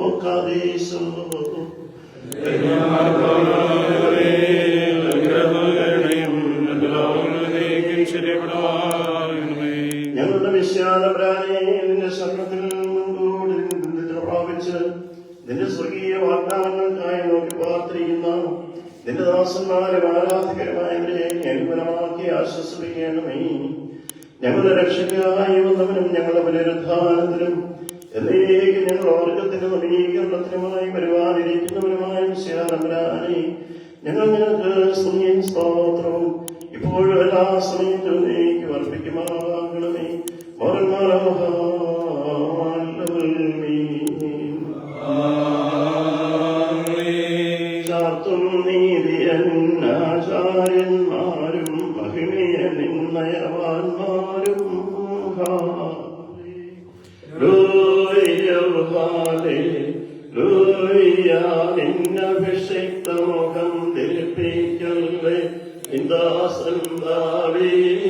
Cabeço. ഞങ്ങളുടെ വിശ്വാസപ്രാനെ നിന്റെ ശരണത്തിൽ മുൻകൂടി നിന്നെ പ്രാപിച്ച് നിന്റെ സ്വർഗീയ വാഗ്ദാനങ്ങൾക്കായി നോക്കി പാർത്തിരിക്കുന്ന നിന്റെ ദാസന്മാരെ ആരാധകരമായവരെ അനുകൂലമാക്കി ആശ്വസിപ്പിക്കണമേ ഞങ്ങളുടെ രക്ഷകനായി വന്നവനും ഞങ്ങളുടെ പുനരുദ്ധാനത്തിനും എന്നേക്കും ഞങ്ങൾ ഓർഗത്തിന് നവീകരണത്തിനുമായി വരുവാനിരിക്കുന്നവരുമായ വിശ്വാസപ്രാനെ ഞങ്ങൾ നിനക്ക് സ്തുതിയും സ്തോത്രവും ഇപ്പോഴും എല്ലാ സമയത്തും നീക്ക് വർദ്ധിക്കുമാകണമേ ചാർത്തും മഹിമയ നിന്നയവാന്മാരും നിന്നഭിഷിക്തമുഖം തിരിപ്പിക്കല്ലേ. ഇന്ദാസൻ ദാവീദിനെയോർത്ത്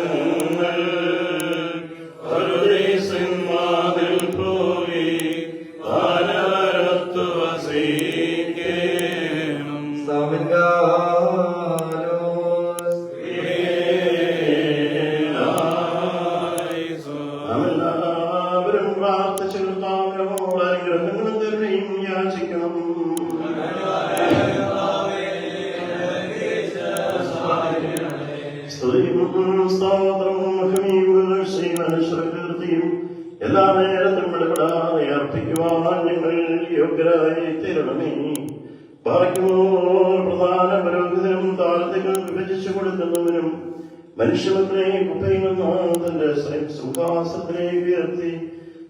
പുകഴ്ചയും അനുശ്രകീർത്തിയും എല്ലാ നേരത്തും ഇടപെടാതെ അർപ്പിക്കുവാൻ ഞങ്ങൾ യോഗ്യരായി തീരണമേ. പാർക്കുമോ പ്രധാന പുരോഹിതനും താരതകൾ വിഭജിച്ചു കൊടുക്കുന്നവനും മനുഷ്യമക്കളെ കുപ്പയിൽ നിന്ന് തന്റെ സിംഹാസനത്തിലേക്ക് ഉയർത്തി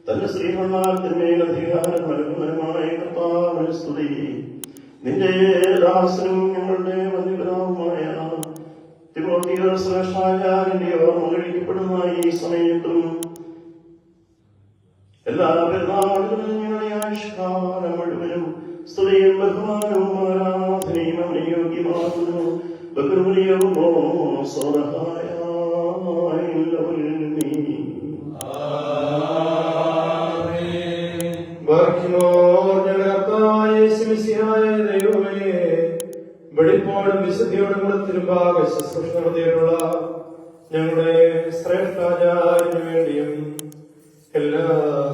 തന്റെ ശ്രീമണ്ണാത്തിന്മേൽ അധികാരം നൽകുന്നവനുമായ കർത്താവിന് സ്തുതി. നിന്റെ ദാസനും ഞങ്ങളുടെ മതിപിതാവുമായ തിമോത്തിയോസ്ലേഷാചാര്യന്റെ ഓർമ്മ കഴിക്കപ്പെടുന്ന ഈ സമയത്തും എല്ലാ പെരുന്നാളുകളും ഞങ്ങളുടെ ആയുഷ്കാലം മുഴുവനും സ്തുതിയും ബഹുമാനവും ആരാധനയും അനുയോഗ്യമാകുന്നു ബഹുമനിയവുമോ സ്വതഹായ വെളിപ്പോടും വിശുദ്ധിയോടും കൂടെ തിരുമ്പാകെ ശുശ്രൂഷ നടത്തിയിട്ടുള്ള ഞങ്ങളുടെ ശ്രേഷ്ഠാചാര്യന് വേണ്ടിയും എല്ലാ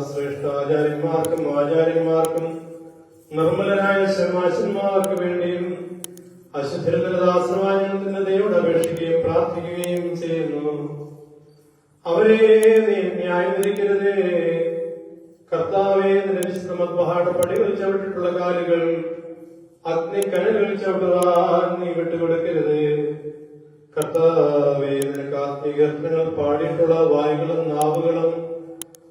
ശ്രേഷ്ഠാചാര്യന്മാർക്കും ആചാര്യന്മാർക്കും നിർമ്മലരായ ശർമാശന്മാർക്ക് വേണ്ടിയും അശുദ്ധരദാസമായ ഞങ്ങളുടെ ദൈവോട് അപേക്ഷിക്കുകയും പ്രാർത്ഥിക്കുകയും ചെയ്യുന്നു. അവരെ നീ വിധിക്കരുതേ കർത്താവെ നിന്റെ വിശുദ്ധ മദ്ബഹാട് പടികൾ ചവിട്ടിട്ടുള്ള കാലുകൾ അഗ്നി കനലുകൾ ചവിട്ടുവാൻ നീ വിട്ടുകൊടുക്കരുത്. കർത്താവെ നിനക്ക് പാടിയിട്ടുള്ള വായുകളും നാവുകളും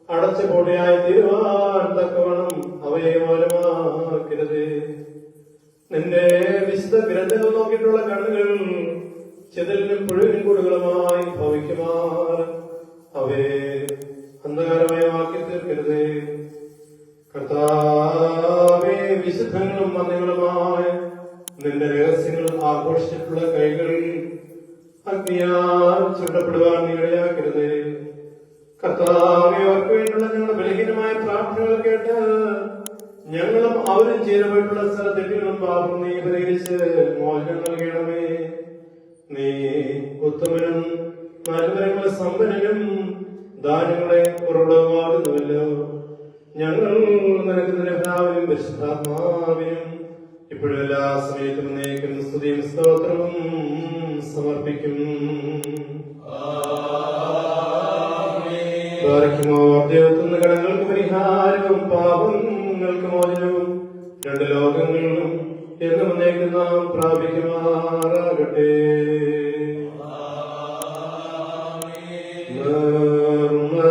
അടച്ച പൊടിയായി തീരുവാൻ തക്കവണ്ണം അവയെ മൗനമാക്കരുത് നിന്റെ വിശുദ്ധ ഗ്രന്ഥങ്ങൾ നോക്കിയിട്ടുള്ള കണ്ണുകൾ ചെതലിനും പുഴുവിനും കൂടുകളുമായി ചുട്ടപ്പെടുവാൻ നീ ഇടയാക്കരുത് കർത്താവെ അവർക്ക് വേണ്ടിയുള്ള ഞങ്ങളുടെ ബലഹീനമായ പ്രാർത്ഥനകൾ കേട്ട് ഞങ്ങളും അവരും ചേരുമായിട്ടുള്ള സ്ഥല തെറ്റുകളും പാപം നീ പരിഹരിച്ച് മോചനം നൽകണമേ. നീ ഉത്തമനും നല്ലവരങ്ങളെ സമ്പന്നനും ദാനങ്ങളെ ഉറവിടമാകുന്നുവല്ലോ ഞങ്ങൾ നിനക്ക് നിരഭാവിനും പരിശുദ്ധാത്മാവിനും സ്തുതിയും സ്തോത്രവും സമർപ്പിക്കും. കടങ്ങൾക്ക് പരിഹാരവും പാപങ്ങൾക്ക് മോചനവും രണ്ട് ലോകങ്ങളിലും എന്നേക്ക് നാം പ്രാപിക്കുമാറാകട്ടെ. നിർമ്മല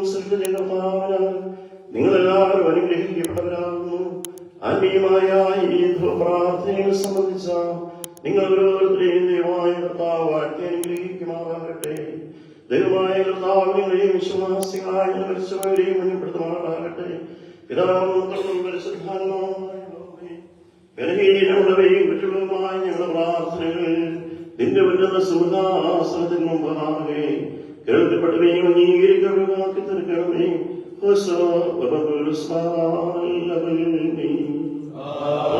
ആകാശവും ഭൂമിയും സൃഷ്ടികർത്താവിനാൽ നിങ്ങളെല്ലാവരും അനുഗ്രഹിക്കപ്പെട്ടവരാകുന്നു. ആത്മീയമായ ഈ പ്രാർത്ഥനയെ സംബന്ധിച്ച നിങ്ങൾ ഓരോരുത്തരെയും ദൈവമായ കർത്താവ് വാഴ്ത്തി അനുഗ്രഹിക്കുമാറാകട്ടെ. ദൈവമായ കർത്താവ് നിങ്ങളെയും വിശ്വാസികളായ മരിച്ചവരെയും മുന്നിൽപ്പെടുത്തുമാറാകട്ടെ. പിതാവും പരിശുദ്ധാത്മാവുമായ ബലഹീനമുള്ളവയും കുറ്റവുമായ ഞങ്ങളുടെ പ്രാർത്ഥനകൾ നിന്റെ ഉന്നത സുഹൃദാസനത്തിന് മുമ്പാകെ Amen. Uh -huh.